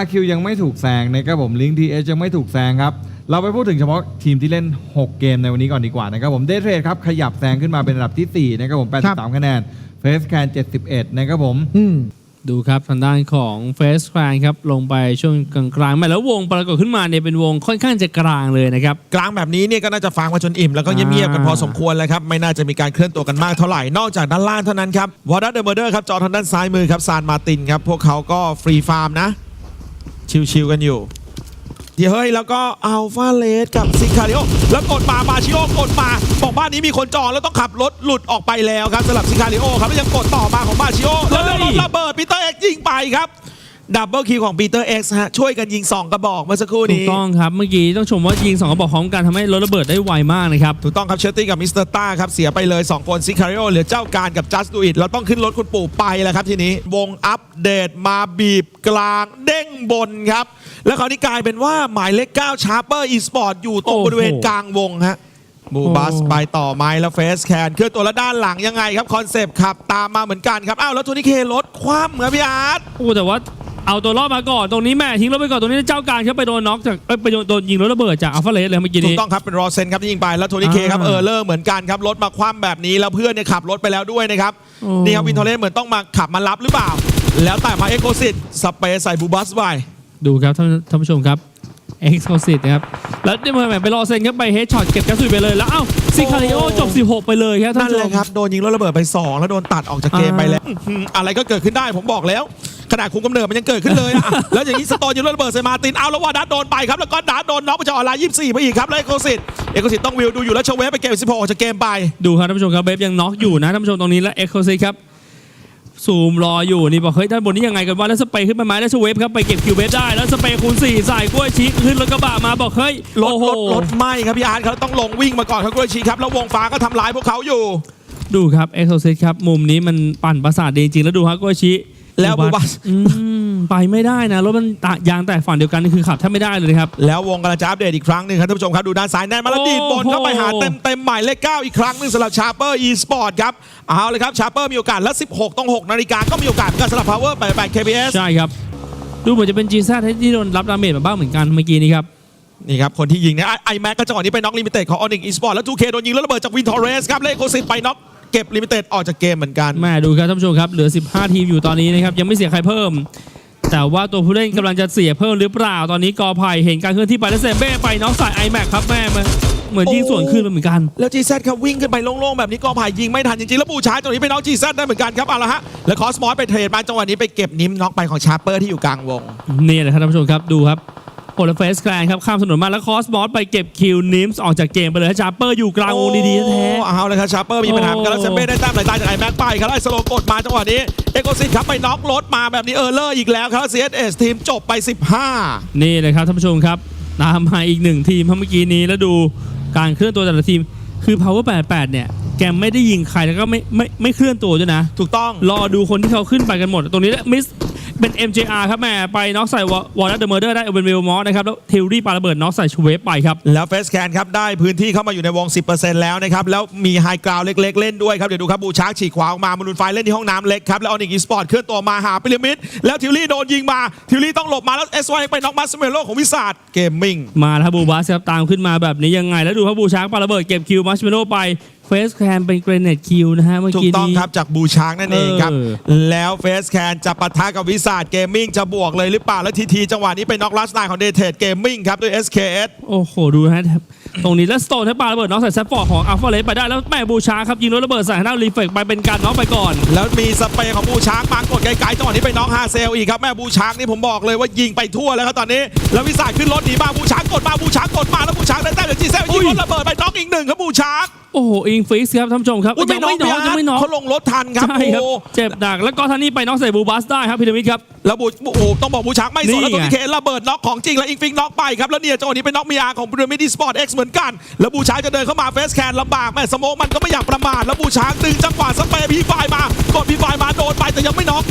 RQ ยังไม่ถูกแซงนะครับผมลิง TH ยังไม่ถูกแซงครับเราไปพูดถึงเฉพาะทีมที่เล่น 6 เกมในวันนี้ก่อนดีกว่านะครับผมเดทเทรดครับขยับแซงขึ้นมาเป็นอันดับที่ 4 นะครับผม 83 คะแนนเฟสแคน71 นะครับผมอืมดูครับทางด้านของเฟสแฟนครับลงไปช่วงกลางๆมาแล้ววงปรากฏขึ้นมาเนี่ยเป็นวงค่อนข้างจะกลางเลยนะครับ กลางแบบนี้เนี่ยก็น่าจะฟังมาจนอิ่ม แล้วก็เงียบๆกันพอสมควรแล้วครับ ไม่น่าจะมีการเคลื่อนตัวกันมากเท่าไหร่ นอกจากด้านล่างเท่านั้นครับวอร์ดเดอร์เมอร์เดอร์ครับจอทางด้านซ้ายมือครับซานมาร์ตินครับพวกเขาก็ฟรีฟาร์มนะ ชิวๆกันอยู่เดี๋ยวเฮ้ยแล้วก็อัลฟาเลสกับซิคาริโอแล้วกดมามาชิโอกดมาบอกบ้านนี้มีคนจองแล้วต้องขับรถหลุดออกไปแล้วครับสำหรับซิคาริโอครับแล้วยังกดต่อมาของมาชิโอแล้วโดนรถระเบิดปีเตอร์เอ็กยิงไปครับ ดับเบิลคิวของปีเตอร์เอ็กซ์ฮะช่วยกันยิงสองกระบอกเมื่อสักครู่ถูกนี้ ต้องครับ เมื่อกี้ต้องชมว่ายิงสองกระบอกพร้อมกันทำให้รถระเบิดได้ไวมากนะครับ ถูกต้องครับเชอร์ตี้กับมิสเตอร์ต้าครับ เสียไปเลย 2 คนซิคาริโอเหลือเจ้าการกับจัสดูอิตเราต้องขึ้นรถคุณปู่ไปแล้วครับทีนี้ วงอัปเดตมาบีบกลางเด้งบนครับ แล้วคราวนี้กลายเป็นว่าหมายเลข9ชาร์เปอร์อีสปอร์ตอยู่ตรงโอ้โหบริเวณกลางวงฮะบูบัสโอ้ไปต่อไม้แล้วเฟสแคนเคลื่อนตัวแล้วด้านหลังยังไงครับคอนเซปต์ขับตามมาเหมือนกันครับอ้าวแล้วโทนี่เครถคว่ำครับพี่อาร์ต โอ้แต่ว่า เอาตัวรอดมาก่อนตรงนี้แม่ทิ้งรถไปก่อนตรงนี้เจ้าการครับไปโดนน็อกจากเอ้ยไปโดนโดนยิงรถระเบิดจากอัลฟาเลสเลยเมื่อกี้ถูนี้ กต้องครับเป็นรอเซนครับที่ยิงไปแล้วโทนี่เคครับอ่าเออร์เลอร์เหมือนกันครับรถมาคว่ำแบบนี้แล้วเพื่อนเนี่ยขับรถไปแล้วด้วยนะครับโอ้ นี่ครับวินเทอร์เลสเหมือนต้องมาขับมารับหรือเปล่า แล้วแต่มาเอ็กโคซิตสเปซใส่บูบัสไป ดูครับท่านท่านผู้ชมครับเอ็กซ์โคซิตนะครับ แล้วเดี๋ยวมาไปรอเซนครับไปเฮดช็อตเก็บกระสุนไปเลยแล้วเอ้าซิคาริโอจบ 16 ไปเลยครับท่านั่นนผู้แหชละมครับ โดนยิงรถระเบิดไป 2 แล้วโดนตัดออกจากเกมอ่าไปแล้วอื้อหืออะไรก็เกิดขึ้นได้ผมบอกแล้ว ขนาดคุมกำเนิดมันยังเกิดขึ้นเลยอะแล้วอย่างนี้สตอร์ยิงรถระเบิดใส่มาร์ตินเอาแล้วว่าดัดโดนไปครับแล้วก็ดัดโดนน็อกไปจากออนไลน์24 ไปอีกครับแล้วเอ็กโคซิตเอ็กโคซิตต้องวิวดูอยู่แล้วโชเวฟไปเก็บ16ออกจากเกมไปดูครับท่านผู้ชมครับเบฟยังน็อกอยู่นะท่านผู้ชมตรงนี้และเอ็กโคซิตครับซูมรออยู่นี่บอกเฮ้ยด้านบนนี้ยังไงกันวะแล้วสเปย์ขึ้นไปไหมแล้วชเวฟครับไปเก็บคิวเบฟได้แล้วสเปย์คูณ4ใส่กล้วยชี้ขึ้นรถกระบะมาบอกเฮ้ยรถโอ้โหรถรถไหม้ครับพี่อาร์ตเขาต้องลงวิ่งมาก่อนครับกล้วยชีครับแล้ววงฟ้าก็ทำร้ายพวกเขาอยู่ ดูครับเอ็กโคซิตครับมุมนี้มันปั่นประสาทดีจริงๆแล้วดูครับกล้วยชี้ แล้วบูบัสอืมไปไม่ได้นะรถมันตะยางแตกฝั่งเดียวกันนี่คือขับแทบไม่ได้เลยครับ แล้ววงกำลังจะอัปเดตอีกครั้งหนึ่งครับท่านผู้ชมครับดูด้านซ้ายแน่นมาแล้วโอ้โหดีดบนเข้าไปหาเต็มเต็มๆหมายเลขเก้าอีกครั้งหนึ่งสำหรับชาร์เปอร์อีสปอร์ตครับเอาเลยครับชาร์เปอร์มีโอกาสและ16ต้อง6นาฬิกาก็มีโอกาสเหมือนกันสำหรับ Power 88 KBS ใช่ครับดูเหมือนจะเป็นจีซ่าที่โดนรับดาเมจมาบ้างเหมือนกันเมื่อกี้นี้ครับนี่ครับ คนที่ยิงเนี่ยไอแม็กก็จังหวะนี้ไปน็อกลิมิเต็ดของออนิกอีสปอร์ตแล้ว 2K โดนยิงแล้วระเบิดจากวินทอเรสครับเลขโคสิตไปน็อก เก็บลิมิเต็ดออกจากเกมเหมือนกัน แม่ดูครับท่านผู้ชมครับเหลือ 15 ทีมอยู่ตอนนี้นะครับยังไม่เสียใครเพิ่ม แต่ว่าตัวผู้เล่นกำลังจะเสียเพิ่มหรือเปล่าตอนนี้กอไผ่เห็นการเคลื่อนที่ไปแล้วเซมเบ้ไปน้องสายไอแม็กครับแม่มันเหมือนยิงสวนขึ้นมาเหมือนกัน แล้วจีแซครับวิ่งขึ้นไปโล่งๆ แบบนี้กอไผ่ยิงไม่ทันจริงๆ แล้วปูชาร์จตรงนี้ไปน็อกจีแซได้เหมือนกันครับเอาละฮะแล้วคอสมอสไปเทรดมาจังหวะนี้ไปเก็บนิ้มน็อกไปของชาร์เปอร์ที่อยู่กลางวงนี่แหละครับท่านผู้ชมครับดูครับ โอลเฟสแกรนครับข้ามถนนมาแล้วคอสบอสไปเก็บคิวนิมส์ออกจากเกมไปเลยฮะจาร์เปอร์อยู่กลางวงดีๆแท้โอ้เอาเลยครับชาร์เปอร์มีปัญหาเหมือนกันแล้วเซมเบ้ได้แต้มไหลตายจากไอแม็กไปครับไอสโลกดมาจังหวะนี้เอโกซิตครับไปน็อกรถมาแบบนี้เออร์เลอร์อีกแล้วครับ CSS ทีมจบไป 15 นี่เลยครับท่านผู้ชมครับตามมาอีกหนึ่งทีมเมื่อกี้นี้แล้วดูการเคลื่อนตัวแต่ละทีม คือ Power 88 เนี่ยแกไม่ได้ยิงใครแล้วก็ไม่ไม่ไม่เคลื่อนตัวด้วยนะ ถูกต้องรอดูคนที่เขาขึ้นไปกันหมด ตรงนี้มิส เป็น MJR ครับแม่ไปน็อกใส่วอลเลตเดอะเมอร์เดอร์ได้เอเวนวิลมอสนะครับแล้วเทลรี่ปาระเบิดน็อกใส่ชเวฟไปครับ แล้วเฟสแคนครับได้พื้นที่เข้ามาอยู่ในวง 10%แล้วนะครับ แล้วมีไฮกราวเล็กๆ เล่นด้วยครับ เดี๋ยวดูครับ บูชาร์กฉีกขวาออกมามารุนไฟเล่นที่ห้องน้ำเล็กครับ แล้วออนิกอีสปอร์ตเคลื่อนตัวมาหาพีระมิดแล้วทิวลี่โดนยิงมาทิวลี่ต้องหลบมาแล้วเอสไวไปน็อกมาสเมโลของวิสาดเกมมิ่งมาแล้วครับบูบัสครับตามขึ้นมาแบบนี้ยังไง แล้วดูครับบูชาร์กปาระเบิดเก็บคิวมัชเมโลไปเฟสแคนเป็นเกรเนตคิวนะฮะเมื่อถูกกี้ต้องนี้ ครับจากบูชาร์กนั่นเองครับ เออ แล้วเฟสแคนจะปะทะกับวิสาดเกมมิ่งจะบวกเลยหรือเปล่า แล้วทีทีจังหวะนี้ไปน็อกลัสไนของเดเทดเกมมิ่งครับ ด้วย SKS โอ้โห ดูนะฮะ ตรงนี้แล้วสโตนให้ปาระเบิดน็อกใส่แซฟฟอร์ดของอัลฟาเลสไปได้แล้วแม่บูชาร์กครับ ยิงรถระเบิดใส่หน้ารีเฟกไปเป็นการน็อกไปก่อน แล้วมีสเปรย์ของบูชาร์กมากดไกลๆจังหวะนี้ไปน้องฮาเซลอีกครับ แม่บูชาร์กนี่ผมบอกเลยว่ายิงไปทั่วแล้วครับตอนนี้ แล้ววิสาขึ้นรถหนีมาบูชาร์กกดมาบูชาร์กกดมาแล้วบูชาร์กได้แต้มจากจีเซลยิงรถระเบิดไปน็อกอีกหนึ่งครับบูชาร์ก โอ้โหอิงฟิกส์ครับท่านผู้ชมครับอุ้ยยังไม่น็อกยังไม่น็อกเขาลงรถทันครับใช่ครับโอ้เจ็บหนักแล้วก็ท่านี้ไปน็อกใส่บูบัสได้ครับพีระมิดครับแล้วบูโอ้โหต้องบอกบูชาร์กไม่สนแล้วนี่ตัวไงที่เคระเบิดน็อกของจริงแล้วอิงฟิกน็อกไปครับแล้วเนี่ยจังหวะนี้ไปน็อกมีอาของบริมิดีสปอร์ตเอ็กซ์เหมือนกันแล้วบูชาร์กจะเดินเข้ามาเฟสแคนลำบากแม่สโมกมันก็ไม่อยากประมาทแล้วบูชาร์กดึงจังหวะสเปรย์พีไฟมากดพีไฟมาโดนไปแต่ยังไม่น็อก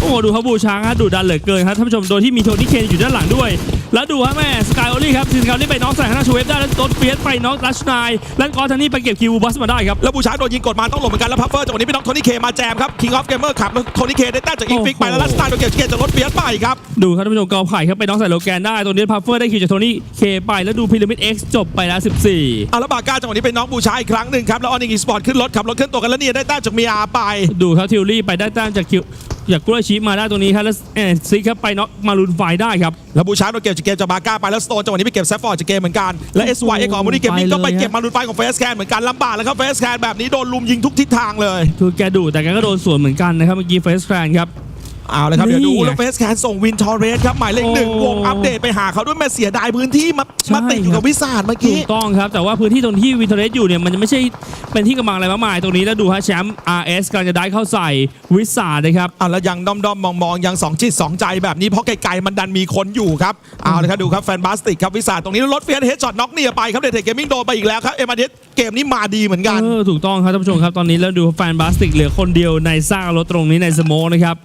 โอ้โหดูครับบูชาร์กฮะดูดันเหลือเกินครับท่านผู้ชมโดยที่มีโทนี่เคนอยู่ด้านหลังด้วย แล้วดูฮะแม่สกายโอลี่ครับสกายโอลี่ไปน็อกใส่ข้างหน้าชูเวฟได้แล้วโดนเฟียสไปน็อกลัชนายแล้วก็ทางนี้ไปเก็บคิวบัสมาได้ครับแล้วบูชาโดนยิงกดมาต้องหลบเหมือนกันแล้วพัฟเฟอร์จังหวะนี้เป็นน้องโทนี่เคมาแจมครับ King of Gamer ขับแล้วโทนี่เคได้แต้มจากอิงฟิกไปแล้วลัสตาร์โดนเก็บเกียร์จากรถเฟียสไปครับดูครับท่านผู้ชมกอไผ่ครับไปน็อกใส่โลแกนได้ตรงนี้พัฟเฟอร์ได้คิวจากโทนี่เคไปแล้วดูพีระมิดเอ็กซ์จบไปแล้ว 14เอาแล้วบาก้าจังหวะนี้เป็นน้องบูชาอีกครั้งหนึ่งครับแล้วออนิงสปอร์ตขึ้นรถขับรถเคลื่อนตัวกันแล้วเนี่ยได้แต้มจากเมียอาไป ดูครับทิวลี่ไปได้แต้มจากคิว จากกล้วยชีพมาได้ตรงนี้ครับแล้วเออซิกครับไปน็อกมารุนไฟได้ครับ แล้วบูชาโดนเก็บจากเกมจากบาก้าไปแล้วสโตนจังหวะนี้ไปเก็บแซฟฟอร์ดจากเกมเหมือนกันและ S Y เอของมูนี่เกมมิ่งก็ไปเก็บมารุนไฟของเฟสแคนเหมือนกันลำบากแล้วครับเฟสแคนแบบนี้โดนลุมยิงทุกทิศทางเลย คือแกดูแต่แกก็โดนสวนเหมือนกันนะครับเมื่อกี้เฟสแฟนครับ เอาเลยครับ เดี๋ยวดูนี่ไงแล้วเฟสแคนส่งวินทอร์เรสครับ หมายเลขหนึ่งโอ้วงอัปเดตไปหาเขาด้วยแม่เสียดายพื้นที่มาใช่มาติดอยู่กับวิสาดเมื่อถูกี้กต้องครับ แต่ว่าพื้นที่ตรงที่วินเทอร์เรสอยู่เนี่ย มันจะไม่ใช่เป็นที่กำบังอะไรมากมายตรงนี้แล้วดูฮะแชมป์ RS กำลังจะได้เข้าใส่วิสาดนะครับอะแล้วยังด้อมด้อมมองมองๆยังสองจิตสองใจแบบนี้เพราะไกลๆมันดันมีคนอยู่ครับเอาเลยครับดูครับแฟนบาสติกครับวิสาดตรงนี้แล้วรถเฟียสเฮดช็อตน็อกเนี่ยไปครับเดทเกมมิ่งโดนไปอีกแล้วครับเอ็มอาร์เเกมนี้มาดีเหมือนกันเออถูกต้องครับท่านผู้ชมครับตอนนี้แล้วดูแฟนบาสติกเหลือคนเดียวในซากรถตรงนี้ในสโมกนะครับ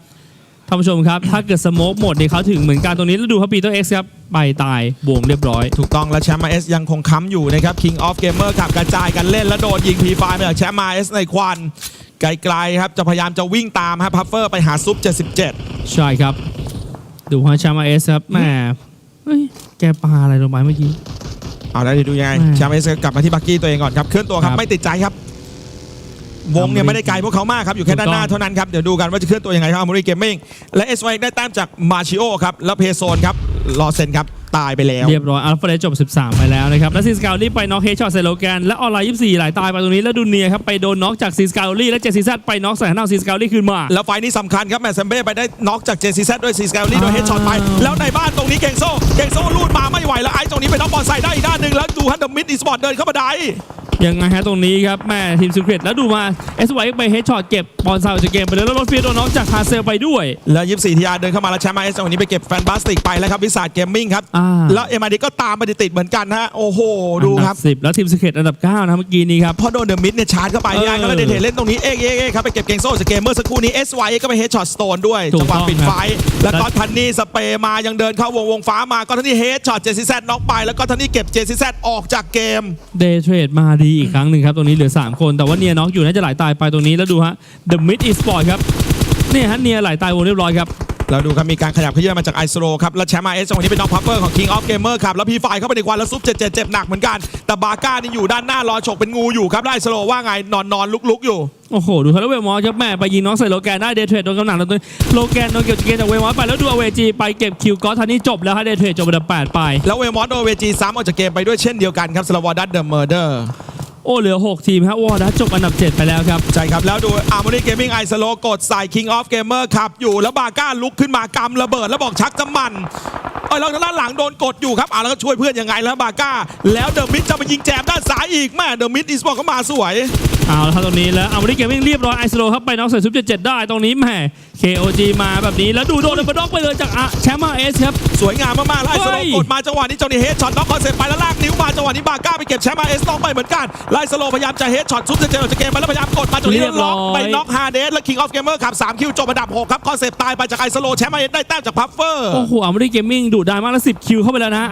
ท่านผู้ชมครับ ถ้าเกิดสโมกหมดเนี่ยเขาถึงเหมือนกันตรงนี้แล้วดูครับปีเตอร์เอ็กซ์ครับ ไปตายวงเรียบร้อย ถูกต้องแล้วแชมป์มาเอสยังคงค้ำอยู่นะครับ King of Gamer ขับกระจายกันเล่นแล้วโดนยิงพีไฟมาจากแชมป์มาเอสในควันไกลๆครับ จะพยายามจะวิ่งตามฮะพัฟเฟอร์ไปหาซุป 77 ใช่ครับ ดูฮะแชมป์ RS ครับแหมเฮ้ยแกปาอะไรลงไปเมื่อกี้เอาแล้วเดี๋ยวดูยังไงอืมแชมป์เอสกลับมาที่บักกี้ตัวเองก่อนครับเคลื่อนตัวครับครับไม่ติดใจครับ วงเนี่ยไม่ได้ไกลพวกเขามากครับ อยู่แค่ด้านหน้าถูกต้องเท่านั้นครับ เดี๋ยวดูกันว่าจะเคลื่อนตัวยังไงครับอามูรีเกมมิ่งและเอสไวได้แต้มจากมาชิโอครับ แล้วเพโซนครับรอเซนครับ ตายไปแล้ว เรียบร้อยอัลฟาเดจบ 13 ไปแล้วนะครับ แล้วซีสกาลี่ไปน็อกเฮดช็อตใส่โลแกนและออนไลน์24 หลายตายไปตรงนี้ แล้วดูเนียครับ ไปโดนน็อกจากซีสกาลี่และเจสซีซัดไปน็อกใส่หน้าซีสกาลี่คืนมา แล้วไฟล์นี้สำคัญครับแมตเซมเบ้ไปได้น็อกจากเจซีแซด้วยซีสกาลี่โดยอ้าวเฮดช็อตไป แล้วในบ้านตรงนี้เก่งโซ่เก่งโซ่ลูดมาไม่ไหวแล้วไอ้ตรงนี้ไปน็อกบอลใส่ได้อีกด้านหนึ่งแล้วดูฮันเดอร์มิดอีสปอร์ตเดินเข้ามาได้ ยังไงฮะตรงนี้ครับแม่ทีมซูเครตแล้วดูมา s y ไปเฮดช็อตเก็บบอลซาวจากเกมไปเลยแล้วรถเฟียโดนน็อกจากคาเซลไปด้วย แล้วยิบสี่ทีอาร์เดินเข้ามาแล้วแชมป์มาเอสวันนี้ไปเก็บแฟนบาสติกไปแล้วครับวิสาดเกมมิ่งครับอ่าแล้วเอ็มอาร์ดีก็ตามมาติดๆเหมือนกันฮะโอ้โหดูครับอันดับ10แล้วทีมซูเครตอันดับ9นะเมื่อกี้นี้ครับพอโดนเดอะมิดเนี่ยชาร์จเข้าไปเออพี่ไอ้ก็แล้วเดทเทเล่นตรงนี้เอ๊กเอ๊กเอ๊กครับไปเก็บเกงโซ่จากเกมเมอร์สักครู่นี้ SY ก็ไปเฮดช็อตสโตนด้วยถูกจังหวะต้องปิดไฟท์แล้วแล้วก็ทันนี่สเปรย์มายังเดินเข้าวงวงฟ้ามาก็ทันนี่เฮดช็อตเจซีแซน็อกไปแล้วก็ทันนี่เก็บเจซีแซออกจากเกมเดย์เทรดมาดีอีกครั้งหนึ่งครับตรงนี้เหลือ 3 คน แต่ว่าเนียน็อกอยู่น่าจะไหลตายไปตรงนี้แล้วดูฮะ The Mid Esport ครับเนี่ยฮะเนียไหลตายวงเรียบร้อยครับเราดูครับ มีการขยับขยื่นมาจากไอโซโรครับ แล้วแชมป์ไอเอสวันนี้เป็นน้องพัฟเฟอร์ของ King of Gamer ครับ แล้วพีไฟเข้าไปในควันแล้วซุปเจ็ดเจ็ดเจ็บหนักเหมือนกัน แต่บาก้านี่อยู่ด้านหน้ารอฉกเป็นงูอยู่ครับแล้วไอโซโรว่าไงนอนนอนลุกลุกๆอยู่ โอ้โห ดูคาร์เวลมอสครับแม่ไปยิงน้องใส่โลแกนได้เดย์เทรดโดนกำหนักแล้วตัวโลแกนโดนเก็บเกมจากเวลมอสไปแล้วดูอเวจีไปเก็บคิวก็อตทันนี้จบแล้วฮะเดย์เทรดจบอันดับ8ไป แล้วเวลมอสโดนเวจีซ้ำออกจากเกมไปด้วยเช่นเดียวกันครับสลาวอดัตเดอะเมอร์เดอร์ โอ้เหลือ 6 ทีมฮะวอร์ดัสจบอันดับ 7 ไปแล้วครับ ใช่ครับ แล้วดูอาร์มอนี่เกมมิ่งไอซ์โลกดใส่ King of Gamer ครับอยู่แล้วบาก้าลุกขึ้นมากำระเบิดแล้วบอกชักจะมันเออแล้วด้านหลังโดนกดอยู่ครับอ่าแล้วก็ช่วยเพื่อนยังไงแล้วบาก้า แล้วเดอะมิดจะมายิงแจมด้านซ้ายอีกแม่เดอะมิดอีสปอร์ตเข้ามาสวย เอาละครับตรงนี้แล้วอาร์มอรี่เกมมิ่งเรียบร้อยไอซ์โลครับไปน็อกใส่ซุป77ได้ตรงนี้แหม่ KOG มาแบบนี้แล้วดูโดนเลยมาด็อกไปเลยจากอะแชมป์มาเอสครับ สวยงามมากๆแล้วไอโซโลเฮ้ยกดมาจังหวะนี้เจ้านี่เฮดช็อตน็อกคอนเซ็ปต์ไปแล้วลากนิ้วมาจังหวะนี้บาก้าไปเก็บแชมป์มาเอสต้องไปเหมือนกันไลโซโลพยายามจะเฮดช็อตซุปเจเจออกจากเกมไปแล้วพยายามกดมาจังหวะนี้ล็อกไปน็อกฮาเดสแล้วคิงออฟเกมเมอร์ขับสามคิวจบอันดับหกครับคอนเซ็ปต์ตายไปจากไอโซโลแชมป์มาเอสได้แต้มจากพัฟเฟอร์โอ้โหอาร์มอรี่เกมมิ่งดุดันมากแล้ว10คิวเข้าไปแล้วนะ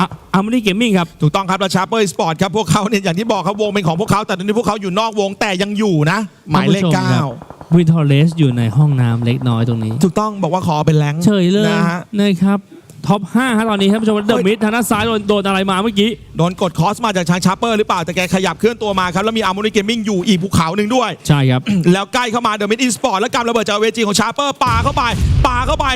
อะ อะอาร์มอรี่เกมมิ่งครับ ถูกต้องครับแล้วชาร์เปอร์สปอร์ตครับ พวกเขาเนี่ยอย่างที่บอกครับวงเป็นของพวกเขาแต่ตอนนี้พวกเขาอยู่นอกวงแต่ยังอยู่นะ หมายเลขท่นผู้ชเก้าครับวินทอร์เลสอยู่ในห้องน้ำเล็กน้อยตรงนี้ ถูกต้องบอกว่าขอเป็นแรงค์เฉยเลยนะฮะนะครับท็อป5ฮะตอนนี้ท่านผู้ชมเดอะมิดทางด้านซ้ายโดนโดนอะไรมาเมื่อกี้ โดนกดคอสมาจากทางชาร์เปอร์หรือเปล่า แต่แกขยับเคลื่อนตัวมาครับ แล้วมีอาร์มอรี่เกมมิ่งอยู่อีกภูเขาหนึ่งด้วย ใช่ครับ แล้วใกล้เข้ามาเดอะมิดอีสปอร์ตแล้วกำระเบิดจากเวจีของชาร์เปอร์ปาเข้าไปปาเข้าไป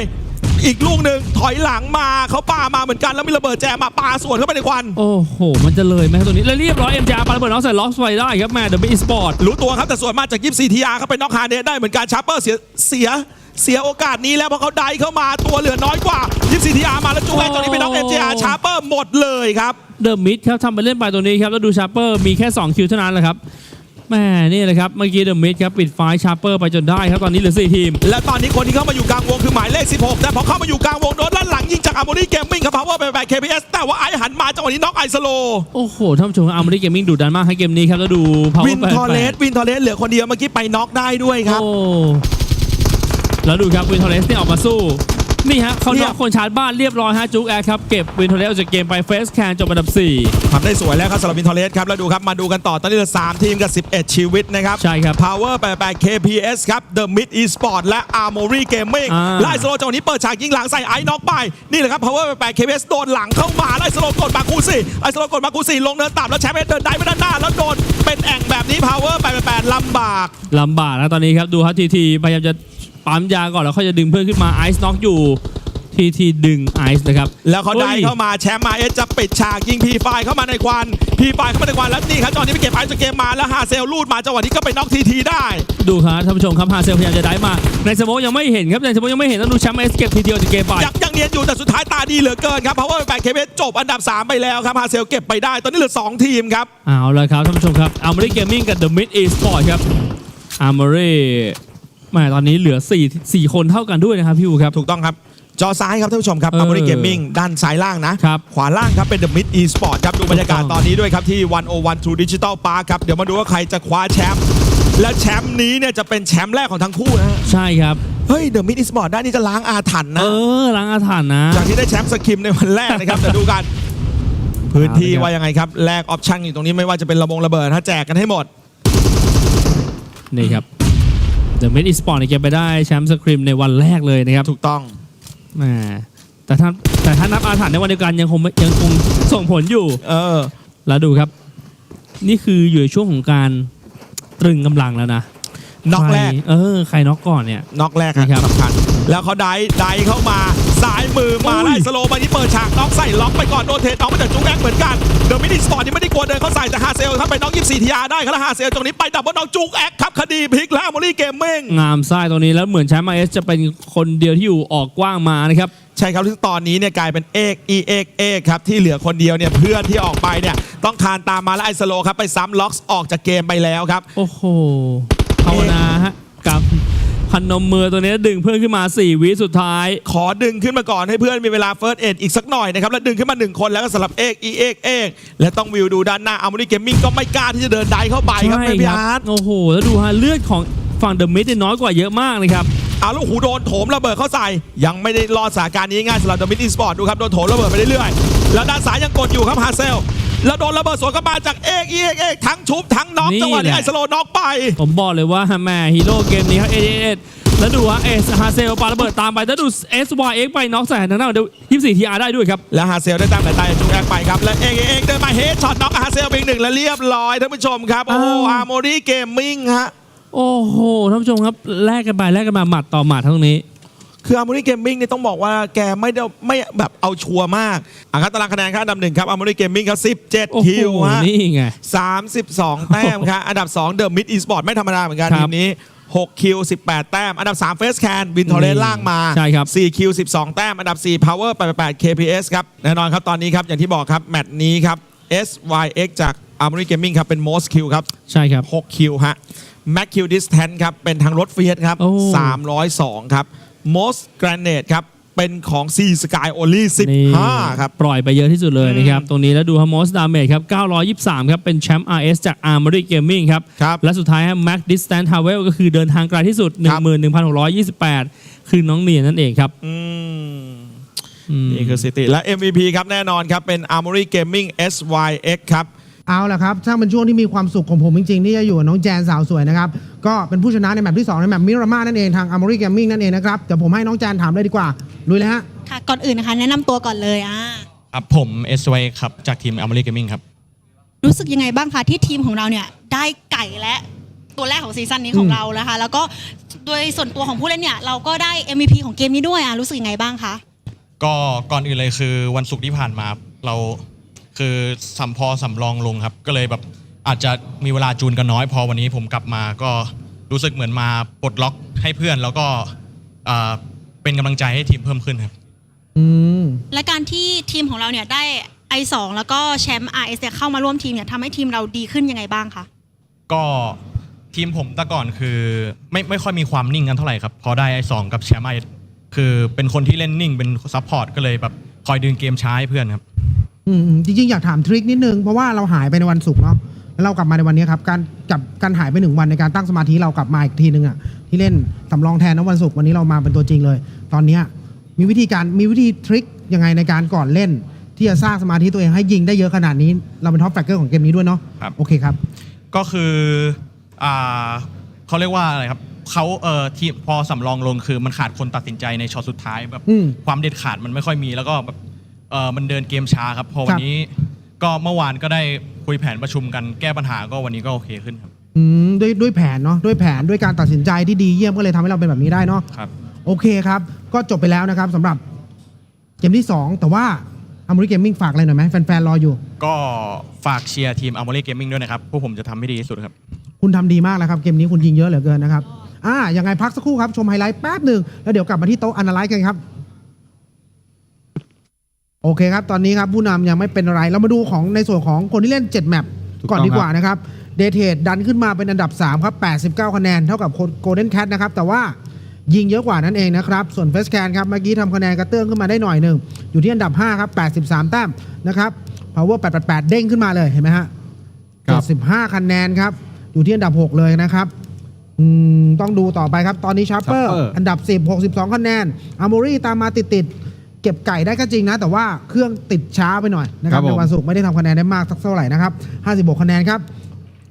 อีกลูกหนึ่งถอยหลังมาเขาปามาเหมือนกันแล้วมีระเบิดแจมมาปาสวนเข้าไปในควัน โอ้โห มันจะเลยไหมครับตัวนี้ แล้วเรียบร้อยเอ็มจาปาระเบิดน้องใส่ล็อกไฟได้ครับแม่เดอะมิดสปอร์ตรู้ตัวครับแต่ส่วนมากจากยิปซีทีอาร์เขาไปน็อกฮาเดสได้เหมือนกันชาร์เปอร์เสียเสียเสียโอกาสนี้แล้วเพราะเขาได้เข้ามาตัวเหลือน้อยกว่ายิปซีทีอาร์มาแล้วจุ๊บแรกตอนนี้ไปน็อกเอ็มจาร์ชาร์เปอร์หมดเลยครับเดอะมิดครับทำไปเล่นไปตัวนี้ครับแล้วดูชาร์เปอร์มีแค่ 2 คิวเท่านั้นแหละครับ แม่นี่เลยครับ เมื่อกี้เดอะมิดครับ ปิดไฟชาร์เปอร์ไปจนได้ครับ ตอนนี้เหลือ 4 ทีม และตอนนี้คนที่เข้ามาอยู่กลางวงคือหมายเลข 16 แต่พอเข้ามาอยู่กลางวงโดนด้านหลังยิงจากอาร์มอรี่เกมมิ่งครับพาวเวอร์ไปแบบ KPS แต่ว่าไอหันมาจังหวะนี้น็อกไอสโล โอ้โหท่านผู้ชมอาร์มอรี่เกมมิ่งดุดันมากให้เกมนี้ครับแล้วดูพาวเวอวินร์แปดทอร์เรสวินทอร์เรสเหลือคนเดียวเมื่อกี้ไปน็อกได้ด้วยครับโอ้แล้วดูครับวินทอร์เรสเนี่ยออกมาสู้ นี่ฮะเขาเรีน็ยอบกคนชาร์จบ้านเรียบร้อยฮะจุกแอร์ครับเก็บวินโทเลสออกจากเกมไปเฟสแคนจบอันดับ 4 ทำได้สวยแล้วครับสำหรับวินทอเลสครับ แล้วดูครับ มาดูกันต่อตอนนี้เหลือ3ทีมกับ 11 ชีวิตนะครับ ใช่ครับ Power 88 KPS ครับ The Mid Esport และ Armory Gaming อ่าไล่สโลจังหวะนี้เปิดฉากยิงหลังใส่ไอ้น็อกไป นี่แหละครับ Power 88 KPS โดนหลังเข้ามาไล่สโลกดมาคูซี่ไล่สโลกดมาคูซี่ลงเนินต่ำแล้วแชมป์เอสเดินได้ไปด้านหน้าแล้วโดนเป็นแอ่งแบบนี้ Power 88ลำบากลำบากนะตอนนี้ครับดูครับทีทีพยายามจะ ปั๊มยาก่อนแล้วเขาจะดึงเพื่อนขึ้นมาไอซ์น็อกอยู่ทีทีดึงไอซ์นะครับ แล้วเขาได้ฮ้ยเข้ามาแชมป์มาเอสจะปิดฉากยิงพีไฟเข้ามาในควันพีไฟเข้ามาในควันแล้วนี่ครับจังหวะนี้ไปเก็บไอซ์จากเกมมาแล้วฮาเซลลูดมาจังหวะนี้ก็ไปน็อกทีทีได้ ดูครับท่านผู้ชมครับฮาเซลพยายามจะได้มา ในสโมกยังไม่เห็นครับในสโมกยังไม่เห็นต้องดูแชมป์เอสเก็บทีเดียวจากเกมไปยังยังเนียนอยู่แต่สุดท้ายตาดีเหลือเกินครับเพราะว่าแปดเคเจบอันดับ 3 ไปแล้วครับฮาเซลเก็บไปได้ ตอนนี้เหลือ 2 ทีมครับเอาละครับท่านผู้ชมครับอาร์มอรี่เกมมิ่งกับ The Mid Esport ครับอาร์มอรี่ แหมตอนนี้เหลือ4 4คนเท่ากันด้วยนะครับพี่อูครับ ถูกต้องครับ จอซ้ายครับท่านผู้ชมครับเออ a m o r y Gaming ด้านซ้ายล่างนะ ครับขวาล่างครับเป็น The Mid Esport ครับ ดูบรรยากาศถูกต้องตอนนี้ด้วยครับ ที่ 101 True Digital Park ครับ เดี๋ยวมาดูว่าใครจะคว้าแชมป์และแชมป์นี้เนี่ยจะเป็นแชมป์แรกของทั้งคู่นะฮะใช่ครับ เฮ้ย The Mid Esport ด้านนี้จะล้างอาถรรพ์เอนะ อล้างอาถรรพ์นะ จากที่ได้แชมป์สคิมในวันแรกนะครับ แต่ดูกัน พื้นที่เอาละครับว่ายังไงครับแลกออปชั่นอยู่ตรงนี้ไม่ว่าจะเป็นระบงระเบิดถ้าแจกกันให้หมด นี่ครับ The Mid Esport เนี่ยเก็บไปได้แชมป์สคริมในวันแรกเลยนะครับถูกต้องแหมแต่ถ้าแต่ถ้านับอาถรรพ์ในวันเดียวกันยังคงไม่ยังคงส่งผลอยู่ เออ แล้วดูครับ นี่คืออยู่ในช่วงของการตรึงกำลังแล้วนะน็อกแรก ใคเออ ใครน็อกก่อนเนี่ย น็อกแรกนะครับ สำคัญแล้วเขาได้ได้เข้ามา ซ้ายมือมาอุ้ยไล่สโลว์มาที่เปิดฉากน็อกใส่ล็อกไปก่อนโดนเทน็อกมาจากจุ๊กแรกเหมือนกันเดอะมินิสปอร์ตนี่ไม่ได้กลัวเดินเข้าใส่แต่ฮาเซลถ้าไปน็อกยี่สี่ทีอาร์ได้ครับแล้วฮาเซลตรงนี้ไปดับเบิลน็อกจุ๊กแอคครับคดีพลิกแล้วมอรี่เกมเม้งงามไส้ตรงนี้แล้วเหมือนแชมป์เอสจะเป็นคนเดียวที่อยู่ออกกว้างมานะครับใช่ครับซึ่งตอนนี้เนี่ยกลายเป็นเอกอีเอกเอกครับที่เหลือคนเดียวเนี่ยเพื่อนที่ออกไปเนี่ยต้องคานตามมาแล้วไอสโลว์ครับไปซ้ำล็อกออกจากเกมไปแล้วครับ โอ้โหภาวนาฮะกับ พันนมมือตัวนี้ดึงเพื่อนขึ้นมา 4 วิสุดท้าย ขอดึงขึ้นมาก่อนให้เพื่อนมีเวลาเฟิร์สเอ็ดอีกสักหน่อยนะครับ แล้วดึงขึ้นมาหนึ่งคนแล้วก็สลับเอกอีเอกเอกและต้องวิวดูด้านหน้าอาร์มอรี่เกมมิ่งก็ไม่กล้าที่จะเดินได้เข้าไปครับไม่พี่อาร์ตโอ้โห แล้วดูฮะเลือดของฝั่งเดอะมิดน้อยกว่าเยอะมากเลยครับเอาลูกหูโดนโถมระเบิดเข้าใส่ ยังไม่ได้รอดสถานการณ์นี้ง่ายสำหรับเดอะมิดอีสปอร์ตดูครับโดนโถมระเบิดไปเรื่อยๆแล้วด้านซ้ายยังกดอยู่ครับฮาเซล แล้วโดนระเบิดสวนเข้ามาจากเอกอีเอกเอกทั้งชุบทั้งน็อกนี่จังหวะนี้แหละไอสโลน็อกไป ผมบอกเลยว่าแม่ฮีโร่เกมนี้ครับเอเอแล้วดูว่าเอสฮาเซลปาระเบิดตามไปแล้วดู SYX ไปน็อกใส่ทางด้านเดียว24 TR ได้ด้วยครับ แล้วฮาเซลได้ตามสายตาจากจูแอกไปครับ และเอกเอกเอกเดินมาเฮดช็อตน็อกฮาเซลไปอีกหนึ่งและเรียบร้อยท่านผู้ชมครับ โอ้โหอ้าว อาร์โมรี่เกมมิ่งฮะ โอ้โหท่านผู้ชมครับแลกกันไปแลกกันมาหมัดต่อหมัดเท่านี้ คืออาร์โมรี่เกมมิ่งเนี่ยต้องบอกว่าแกไม่ได้ไม่แบบเอาชัวร์มากอะครับตารางคะแนนครับอันดับหนึ่งครับอาร์โมรี่เกมมิ่งครับโอ้17โหคิวฮะนี่ไง 32 แต้มครับ อันดับ2เดอะมิดอีสปอร์ตไม่ธรรมดาเหมือนกันครัทีบมนี้6คิว18 แต้ม อันดับ3เฟสแคนวินทอร์เรนล่างมาใช่ครับ4คิว12 แต้ม อันดับ 4 Power 88 KPS ครับ แน่นอนครับ ตอนนี้ครับ อย่างที่บอกครับ แมตช์นี้ครับ SYX จาก Armory Gaming ครับ เป็น most kill ครับ ใช่ครับ6คิวฮะ Max kill distance ครับ เป็นทางรถเฟียสครับโอ้302 ครับ most granite ครับ เป็นของ C Sky Only นี่15 ครับ ปล่อยไปเยอะที่สุดเลยนะครับ ตรงนี้แล้วดูฮะมอสดาเมจครับ 923 ครับ เป็นแชมป์ RS จาก Armory Gaming ครับ ครับและสุดท้ายฮะ Max Distance Travel ก็คือเดินทางไกลที่สุด ครับ 11,628 คือน้องเนียนนั่นเองครับอืมอืม นี่คือสิติและ MVP ครับ แน่นอนครับ เป็น Armory Gaming SYX ครับ เอาละครับช่างเป็นช่วงที่มีความสุขของผมจริงๆที่จะอยู่กับน้องแจนสาวสวยนะครับ ก็เป็นผู้ชนะในแมปที่ 2 ในแมปมิรามานั่นเองทาง Armory Gaming นั่นเองนะครับเดี๋ยวผมให้น้องแจนถามเลยดีกว่าลุยเลยฮะค่ะก่อนอื่นนะคะ แนะนำตัวก่อนเลยอ่าครับผม s y ครับ จากทีม a m o r y Gaming ครับ รู้สึกยังไงบ้างคะที่ทีมของเราเนี่ยได้ไก่และตัวแรกของซีซั่นนี้ของอืมเรานะคะ แล้วก็โดยส่วนตัวของผู้เล่นเนี่ยเราก็ได้ MVP ของเกมนี้ด้วยอะรู้สึกยังไงบ้างคะ ก็ก่อนอื่นเลยคือวันศุกร์ที่ผ่านมาเรา คือสัมพอสำรองลงครับ ก็เลยแบบอาจจะมีเวลาจูนกันน้อย พอวันนี้ผมกลับมาก็รู้สึกเหมือนมาปลดล็อกให้เพื่อนแล้วก็อ่าเป็นกำลังใจให้ทีมเพิ่มขึ้นครับ อืม และการที่ทีมของเราเนี่ยได้ i2 แล้วก็แชมป์ RS เนี่ยเข้ามาร่วมทีมเนี่ยทำให้ทีมเราดีขึ้นยังไงบ้างคะ ก็ทีมผมแต่ก่อนคือไม่ไม่ค่อยมีความนิ่งกันเท่าไหร่ครับ พอได้ไอ้สองกับแชมป์ไอคือเป็นคนที่เล่นนิ่งเป็นซัพพอร์ตก็เลยแบบคอยดึงเกมช้าให้เพื่อนครับ อืมจริงๆ อยากถามทริคนิดนึง เพราะว่าเราหายไปในวันศุกร์เนาะแล้วเรากลับมาในวันนี้ครับ การจับการหายไปหนึ่งวันในการตั้งสมาธิเรากลับมาอีกทีนึงอะที่เล่นสำรองแทนนะวันศุกร์วันนี้เรามาเป็นตัวจริงเลย ตอนเนี้ยมีวิธีการมีวิธีทริคยังไงในการก่อนเล่น ที่จะสร้างสมาธิตัวเองให้ยิงได้เยอะขนาดนี้ เราเป็นท็อปแฟกเกอร์ของเกมนี้ด้วยเนาะครับ โอเคครับ ก็คืออ่าเขาเรียกว่าอะไรครับเขาเอ่อทีมพอสำรองลงคือมันขาดคนตัดสินใจในช็อตสุดท้ายแบบอืม ความเด็ดขาดมันไม่ค่อยมีแล้วก็แบบ เออมันเดินเกมช้าครับพอควัรันบนี้ก็เมื่อวานก็ได้คุยแผนประชุมกันแก้ปัญหาก็วันนี้ก็โอเคขึ้นครับ อืมด้วยด้วยแผนเนาะด้วยแผนด้วยการตัดสินใจที่ดีเยี่ยมก็เลยทำให้เราเป็นแบบนี้ได้เนาะครับ โอเคครับ ก็จบไปแล้วนะครับสำหรับเกมที่ 2 แต่ว่าอ m มริเกมมิ่งฝากอะไรหน่อยไหมแฟนๆรออยู่ ก็ฝากเชียร์ทีมอัลโมเล่เกมมิ่งด้วยนะครับ พวกผมจะทำให้ดีที่สุดครับ คุณทำดีมากแล้วครับ เกมนี้คุณยิงเยอะเหลือเกินนะครับอ่ายังไงพักสักครู่ครับ ชมไฮไลท์แป๊บหนึ่งแล้วเดี๋ยวกลับมาที่โต๊ะอนาไลซ์กันครับ โอเคครับ ตอนนี้ครับผู้นำยังไม่เป็นอะไร เรามาดูของในส่วนของคนที่เล่น 7 แมปถูกต้องก่อนดีกว่านะครับเดทเทดดันขึ้นมาเป็นอันดับ 3 ครับ 89 คะแนน เท่ากับโกลเด้นแคทนะครับ แต่ว่ายิงเยอะกว่านั่นเองนะครับ ส่วนเฟสแคนครับ เมื่อกี้ทำคะแนนกระเตื้องขึ้นมาได้หน่อยหนึ่ง อยู่ที่อันดับ 5 ครับ 83 แต้มนะครับ power 888 เด้งขึ้นมาเลย เห็นไหมฮะครับ75 คะแนนครับ อยู่ที่อันดับ 6 เลยนะครับอืมต้องดูต่อไปครับ ตอนนี้ชาร์เปอร์ Sharper อันดับ 10 62 คะแนนอาร์โมรีตามมาติดๆ เก็บไก่ได้ก็จริงนะ แต่ว่าเครื่องติดช้าไปหน่อยนะครับครับผม ในวันศุกร์ไม่ได้ทำคะแนนได้มากสักเท่าไหร่นะครับ56คะแนนครับ